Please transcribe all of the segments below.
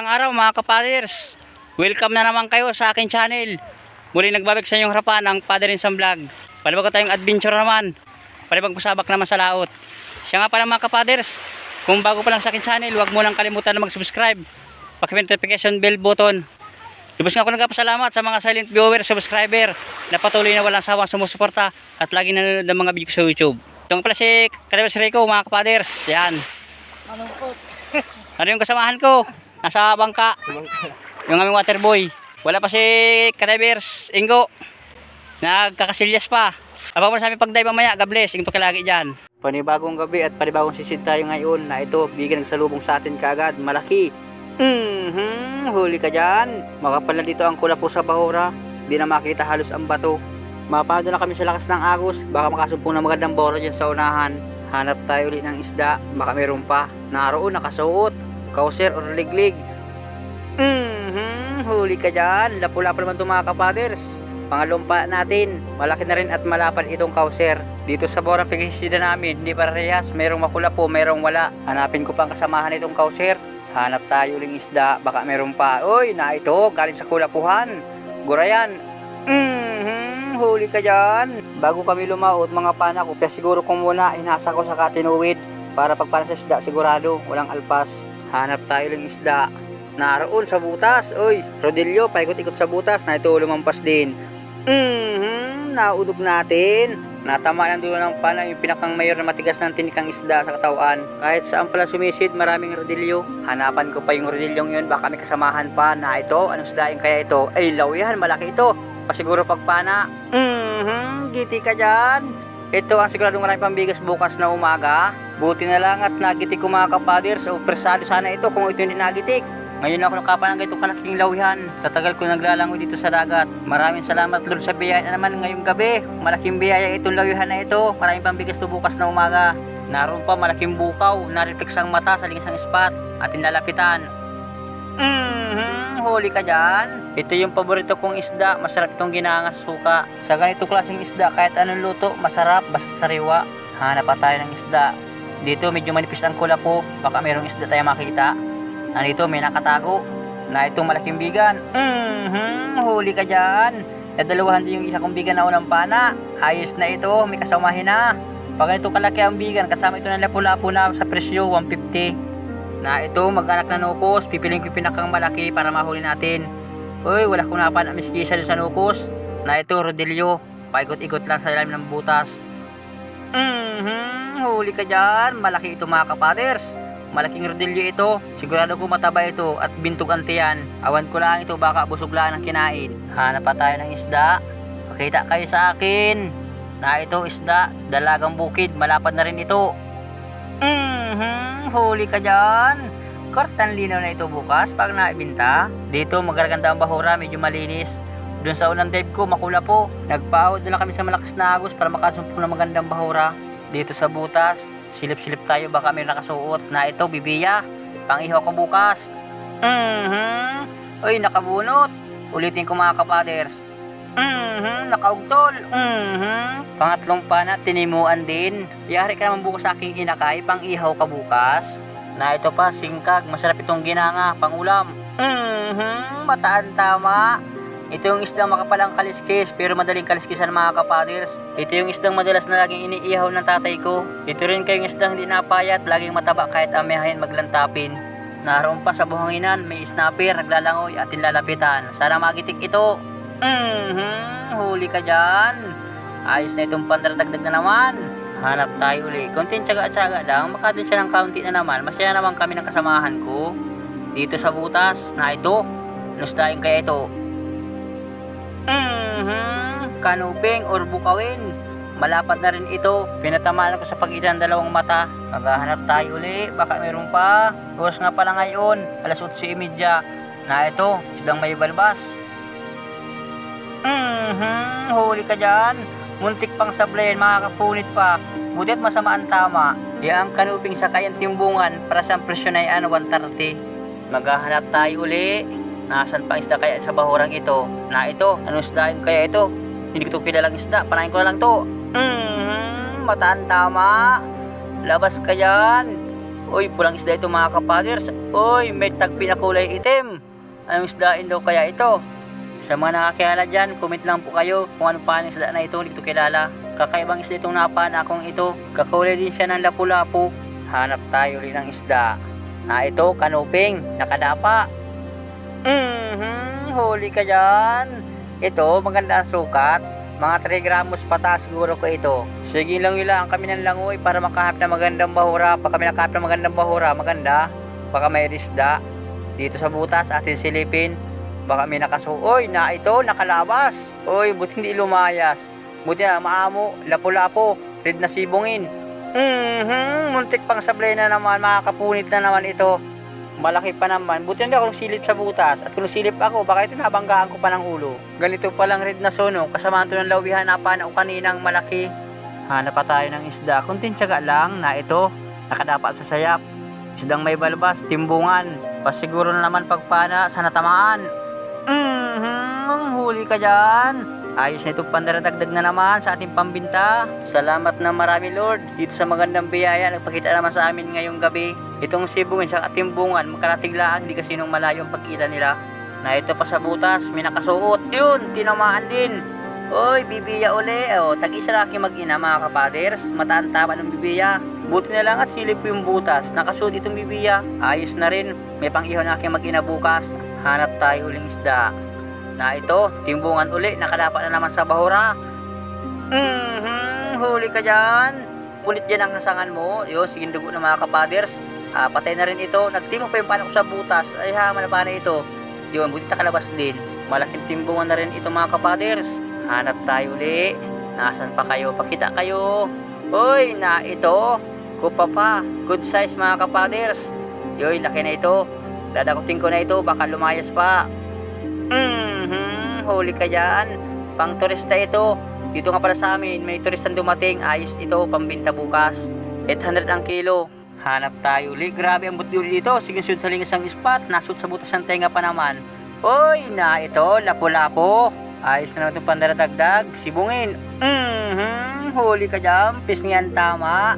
Mapagpalang araw mga kapaders. Welcome na naman kayo sa akin channel. Muli nagbabalik sa inyong harapan ang Father Sam Vlog. Palibag ko tayong adventure naman. Palibag pasabak naman sa laot. Siya nga pala mga kapaders. Kung bago pa lang sa akin channel, huwag mo lang kalimutan na mag-subscribe. Paki-notification bell button. Lubos nga ako nagpasalamat sa mga silent viewer, subscriber na patuloy na walang sawang sumusuporta at lagi nanonood ng mga video ko sa YouTube. Ito nga pala si Kadewes Rico mga kapaders. Yan. Po? Ano yung kasamahan ko? Nasa bangka. Yung aming water boy. Wala pa si Kadivers Ingo. Nagkakasilyas pa. Aba mo sa aming pagdive mamaya. God bless. Ingo pakilagi dyan. Panibagong gabi at panibagong sisid tayo ngayon na ito bigyan ng salubong sa atin kaagad. Malaki. Mhm, huli ka dyan. Makapal na dito ang kula po sa bahura. Di na makita halos ang bato. Mapado na kami sa lakas ng agos. Baka makasumpong na magandang boro dyan sa unahan. Hanap tayo ulit ng isda. Baka meron pa. Naroon nakasuot. Kauser or liglig. Mhm, huli ka dyan. Lapu-lapu naman itong mga kapaders. Pangalumpa natin. Malaki na rin at malapad itong kauser. Dito sa borang pigisida namin, hindi parehas. Merong makula po, merong wala. Hanapin ko pang kasamahan itong kauser. Hanap tayo uling isda, baka meron pa. Uy, na ito, galing sa kulapuhan. Gurayan. Mhm, huli ka dyan. Bago kami lumaot, mga panak kaya siguro kung muna, inasa ko sa katinuwid. Para pagpana sa sigurado, walang alpas. Hanap tayo uling isda. Naroon sa butas. Uy, Rodillo, paikot-ikot sa butas na ito lumampas din. Mhm, naudog natin. Natama ng dulo ng pana yung pinakang mayor na matigas ng tinikang isda sa katawan. Kahit saan pala sumisid, maraming rodilyo. Hanapan ko pa yung rodilyong yun, baka may kasamahan pa na ito. Anong isdaing kaya ito? Ay, law yan, malaki ito. Pasiguro pagpana. Mhm, giti ka dyan. Ito ang siguradong maraming pambigas bukas na umaga. Buti na lang at nagitik ko mga kapaders o persado sana ito kung ito hindi nagitik. Ngayon ako nakapan ng ganitong kalaking lawihan sa tagal ko naglalangoy dito sa dagat. Maraming salamat Lord sa biyaya na naman ngayong gabi. Malaking biyaya itong lawihan na ito. Maraming pambigas to bukas na umaga. Naroon pa malaking bukaw, nareflex ang mata sa lingisang spot at inlalapitan. Mhm, huli ka dyan. Ito yung paborito kong isda, masarap itong ginangas suka. Sa ganito klaseng isda, kahit anong luto, masarap, basta sariwa. Hanap pa tayo ng isda. Dito medyo manipis ang kula po, baka mayroong isda tayo makita. Nandito may nakatago na itong malaking bigan. Mhm, huli ka dyan. Nadalawahan din yung isa kong bigan na unang pana. Ayos na ito, may kasamahin na. Pag ganito kalaki ang bigan, kasama ito ng lapu-lapu na sa presyo, 150. Na ito, mag-anak na nukos, pipiling ko yung pinakang malaki para mahuli natin. Uy, wala kong napan ang miskisa sa nukos. Na ito, Rodillo, paikot-ikot lang sa ilalim ng butas. Mhm, huli ka dyan. Malaki ito mga kapaders. Malaking rodilyo ito. Sigurado ko mataba ito at bintog ang tiyan. Awan ko lang ito baka busog lang ang kinain. Hanap pa tayo ng isda. Pakita kayo sa akin. Na ito isda, dalagang bukid, malapad na rin ito. Mhm, huli ka dyan. Kortan linaw na ito bukas pag naibinta. Dito magaganda ang bahura, medyo malinis. Doon sa unang dive ko, makula po. Nagpaawad na lang kami sa malakas na agos para makasumpong ng magandang bahura. Dito sa butas, silip-silip tayo baka may nakasuot na ito, bibiya. Pangihaw ko bukas. Mhm. Uy, nakabunot. Ulitin ko mga kapaders. Mhm, nakaugtol. Mhm. Pangatlong pana, tinimuan din. Yari ka naman bukas aking inakay, pang ihaw ka bukas. Na ito pa, singkag, masarap itong ginanga, pangulam. Mhm, mataan tama. Ito yung isdang makapalang kaliskis pero madaling kaliskisan mga kapaders. Ito yung isdang madalas na laging iniihaw ng tatay ko. Ito rin kayong isdang hindi napayat, laging mataba kahit amihahin maglantapin. Naroon pa sa buhanginan, may snapper, naglalangoy at inlalapitan. Sana magitik ito. Mhm, huli ka dyan. Ayos na itong pandaradagdag na naman. Hanap tayo uli. Konting tsaga-tsaga lang, baka din siya ng kaunti na naman. Masaya naman kami ng kasamahan ko. Dito sa butas, na ito. Lusdain kaya ito. Kanuping or bukawin. Malapad na rin ito. Pinatamaan ko sa pagitan ng dalawang mata. Maghahanap tayo uli. Baka meron pa. Oras nga pala ngayon. Alas 8.30. Na ito. Isdang may balbas. Mhm, huli ka dyan. Muntik pang sablayan, makakapunit pa. Buti at masama ang tama. Yang kanuping sa kayang timbungan para sa presyon ay ano, 130. Maghahanap tayo uli. Nasaan pang isda kaya sa bahurang ito? Na ito, anong isda kaya ito? Hindi ko ito kilalang isda, panahin ko na lang to. Mhm, mataan tama. Labas ka yan. Uy, pulang isda ito mga kapaders. Uy, may tagpi na kulay itim. Anong isdain daw kaya ito? Sa mga nakakilala dyan, comment lang po kayo kung ano pa ang isda na ito, hindi ko kilala. Kakaibang isda itong napaan akong ito. Kakulay din siya ng lapu-lapu. Hanap tayo ulit ng isda. Na ito, kanuping, nakadapa. Mhm, huli ka dyan. Ito, maganda ang sukat. Mga 3 gramos pata siguro ko ito. Sige lang yun kami ng langoy para makahap na magandang bahura. Pag kami nakahap na magandang bahura, maganda. Baka may isda. Dito sa butas, atin silipin. Baka may nakaso. Oy, na ito, nakalabas. Oy, buti hindi lumayas. Buti na, maamo, lapo-lapo, red na sibungin. Mhm, muntik pang sablay na naman, makakapunit na naman ito. Malaki pa naman. Buti hindi ako silip sa butas. At kung silip ako, baka ito nabanggaan ko pa ng ulo. Ganito palang red na sono. Kasama ito ng lawihan na o kaninang malaki. Hanap pa tayo ng isda. Kunting tiyaga lang na ito. Nakadapat sa sayap. Isdang may balbas, timbungan. Pasiguro na naman pagpana sa natamaan. Mhm, huli ka dyan. Ayos na ito pandaradagdag na naman sa ating pambinta. Salamat na marami Lord. Dito sa magandang biyaya, nagpakita naman sa amin ngayong gabi. Itong sibungin sa katimbungan, makarating lang, hindi kasi nung malayo ang pagkita nila. Na ito pa sa butas, may nakasuot. Yun, tinamaan din. Oy, bibiya uli. O, tag-isa aking mag-ina mga kapaders. Mataan tama ng bibiya. Buti na lang at silip yung butas. Nakasuot itong bibiya. Ayos na rin. May pang-ihaw na aking mag-ina bukas. Hanap tayo uling isda. Na ito, timbungan uli. Nakalapat na naman sa bahura. Mhm, huli ka dyan. Punit dyan ang kasangan mo. Yun, sige dugo ng mga kapaders. Ah, patay na rin ito. Nagtimo pa yung panak sa butas. Ay ha, na ito. Yun, buti nakalabas din. Malaking timbungan na rin ito mga kapaders. Hanap tayo uli. Nasaan pa kayo? Pakita kayo. Uy, na ito. Kupa pa. Good size mga kapaders. Yoy, laki na ito. Dadakutin ko na ito. Baka lumayas pa. Mhm, huli ka dyan. Pang turista ito. Dito nga pala sa amin, may turistang dumating. Ayos ito, pambinta bukas. 800 ang kilo. Hanap tayo uli. Grabe ang buti dito. Sige sunod sa lingas ang spot. Nasut sa butas ng tenga pa naman. Uy, na ito, lapo-lapo. Ayos na naman itong pandaradagdag. Sibungin. Mhm, huli ka dyan. Pisngan tama.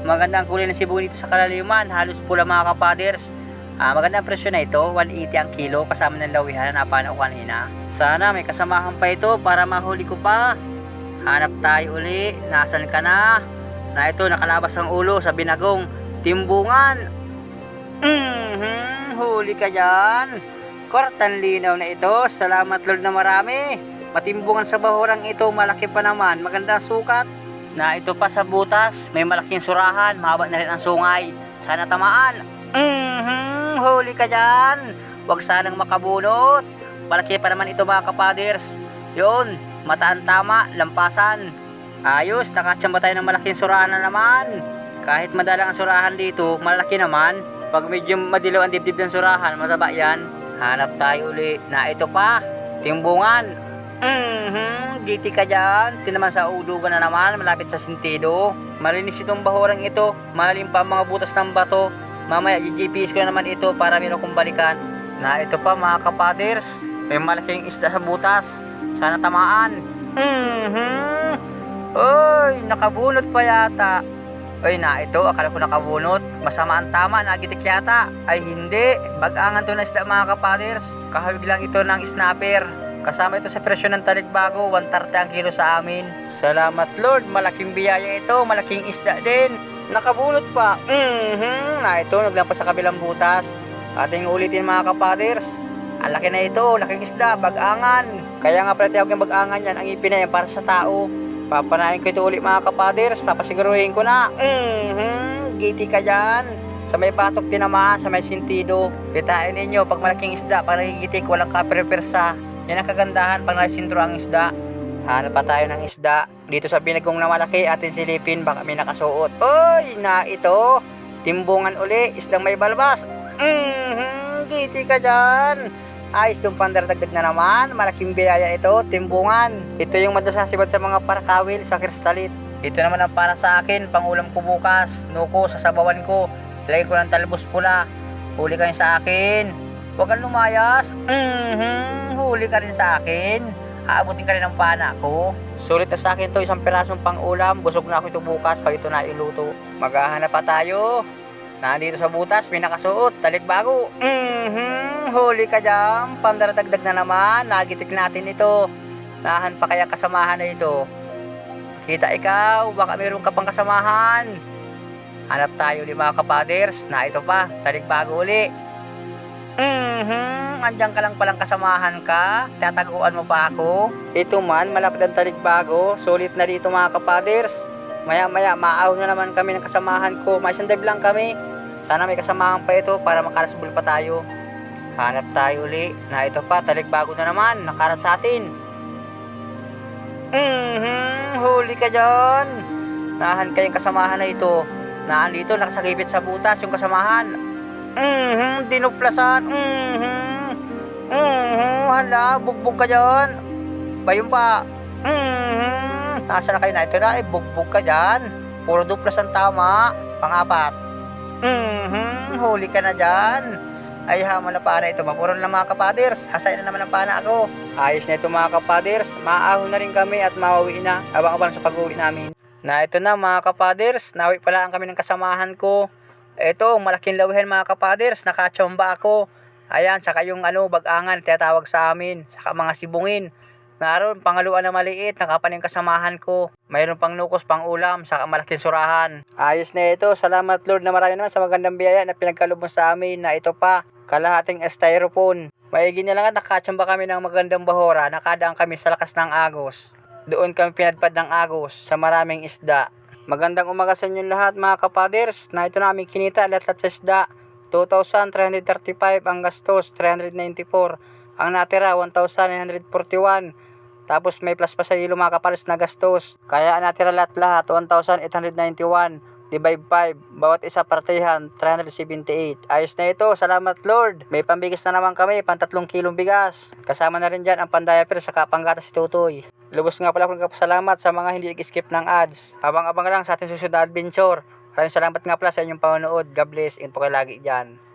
Magandang kulay ng sibungin dito sa kalaliman. Halos pula mga kapaders. Ah, magandang presyo na ito, 180 ang kilo kasama ng lawihan na napana ko kanina. Sana may kasamahan pa ito para mahuli ko pa. Hanap tayo uli, nasan ka na? Na ito, nakalabas ang ulo sa binagong timbungan. Mhm, huli ka dyan. Kortan linaw na ito, salamat Lord na marami. Matimbungan sa bahurang ito, malaki pa naman, magandang sukat. Na ito pa sa butas, may malaking surahan, mahaba na rin ang sungay. Sana tamaan. Mhm, huli ka dyan. Huwag sanang makabunot. Malaki pa naman ito mga kapaders. Yun, mataan tama, lampasan. Ayos, nakatsamba tayo ng malaking surahan na naman. Kahit madalang ang surahan dito, malaki naman. Pag medyo madilaw ang dibdib ng surahan, mataba yan. Hanap tayo uli na ito pa, timbungan. Mhm, giti ka dyan. Tinaman sa udugan na naman, malapit sa sintido. Malinis itong bahurang ito, malalim pa ang mga butas ng bato. Mamaya, i-GPS ko na naman ito para meron kong balikan. Na ito pa mga kapaders, may malaking isda sa butas. Sana tamaan. Mhm. Oy, nakabunot pa yata. Oy, na ito, akala ko nakabunot. Masama ang tama, nagitik yata. Ay hindi, bagangan to na isda mga kapaders. Kahawig lang ito ng snapper. Kasama ito sa presyo ng talikbago, 130 ang kilo sa amin. Salamat Lord, malaking biyaya ito, malaking isda din. Nakabunot pa. Mhm. Na ito, naglampas sa kabilang butas. Ating ulitin mga kapaders. Ang laki na ito, laking isda, bagangan. Kaya nga pala tiyawag yung bagangan yan, ang ipinay para sa tao. Papanayin ko ito ulit mga kapaders, papasiguruhin ko na. Mhm. Giti ka dyan. Sa may patok tinamaan, sa may sintido. Kitain ninyo, pag malaking isda, para higitik, walang kaperpersa. Yan ang kagandahan pag nasintro ang isda. Hanap pa tayo ng isda. Dito sa binagong na malaki, atin silipin, baka may nakasuot. Oy, na ito. Timbungan uli, isdang may balbas. Mhm, giti ka dyan. Ayos itong pandaradagdag na naman. Malaking biyaya ito, timbungan. Ito yung madasasibad sa mga parakawil sa kristalit. Ito naman ang para sa akin, pangulam ko bukas. Nuko, sasabawan ko. Lagay ko ng talbos pula. Huli kayo sa akin. Huwag kang lumayas. Mhm, huli ka rin sa akin. Aabutin ka rin ng pana ko. Sulit na sa akin to, isang pirasong pang ulam. Busog na ako ito bukas pag ito na iluto. Maghahanap pa tayo. Nandito sa butas, may nakasuot, talikbago. Mhm, huli ka dyan. Pandaradagdag na naman. Nagitik natin ito. Nahan pa kaya kasamahan na ito. Kita ikaw, baka meron ka pang kasamahan. Hanap tayo ulit mga kapaders na ito pa, talikbago uli. Mhm, andyan ka lang palang kasamahan ka. Tataguan mo pa ako. Ito man, malapit ang talikbago. Sulit na dito mga kapaders. Maya maya, maaw na naman kami ng kasamahan ko. May isang dive lang kami. Sana may kasamahan pa ito para makarasbol pa tayo. Hanap tayo uli na ito pa, talikbago na naman. Nakarap sa atin. Mhm, huli ka dyan. Nahan kayong kasamahan na ito. Naan dito, nakasagipit sa butas yung kasamahan. Mhm, dinuplasan. Mhm. Mhm, hala, bugbog ka dyan. Bayong pa. Mhm. Nasa na kayo na ito na, eh, bugbog ka dyan. Puro duplas ang tama. Pangapat. Mhm, huli ka na dyan. Ay hamal na pana ito. Mapuro na mga kapaders. Hasay na naman ang pana ako. Ayos na ito mga kapaders. Maahon na rin kami at mauwi na. Abang-abang sa pag-uwi namin. Na ito na mga kapaders. Nawi pala ang kami ng kasamahan ko. Ito, malaking lawihan mga kapaders. Nakachamba ako. Ayan, saka yung ano, bagangan, tinatawag sa amin. Saka mga sibungin. Naroon, pangaluan na maliit, nakapaning kasamahan ko. Mayroon pang nukos, pang ulam, saka malaking surahan. Ayos na ito. Salamat Lord na marami naman sa magandang biyaya na pinagkaloob mo sa amin na ito pa, kalahating styrofoam. Maigi na lang at nakachamba kami ng magandang bahora, nakadaan kami sa lakas ng agos. Doon kami pinadpad ng agos sa maraming isda. Magandang umaga sa inyo lahat mga kapaders na ito na aming kinita lahat sa isda. 2,335 ang gastos, 394. Ang natira, 1,941. Tapos may plus pa sa ilo mga kapares na gastos. Kaya ang natira lahat-lahat, 1,891. Divide 5. Bawat isa partihan, 378. Ayos na ito. Salamat Lord. May pambigas na naman kami, pang tatlong kilong bigas. Kasama na rin dyan ang pandiaper sa kapanggatas si Tutoy. Lubos nga pala akong kapasalamat sa mga hindi nag-skip ng ads. Habang-abang lang sa ating susunod na adventure. Maraming salamat nga pala sa inyong panonood. God bless. Inpo kayo lagi dyan.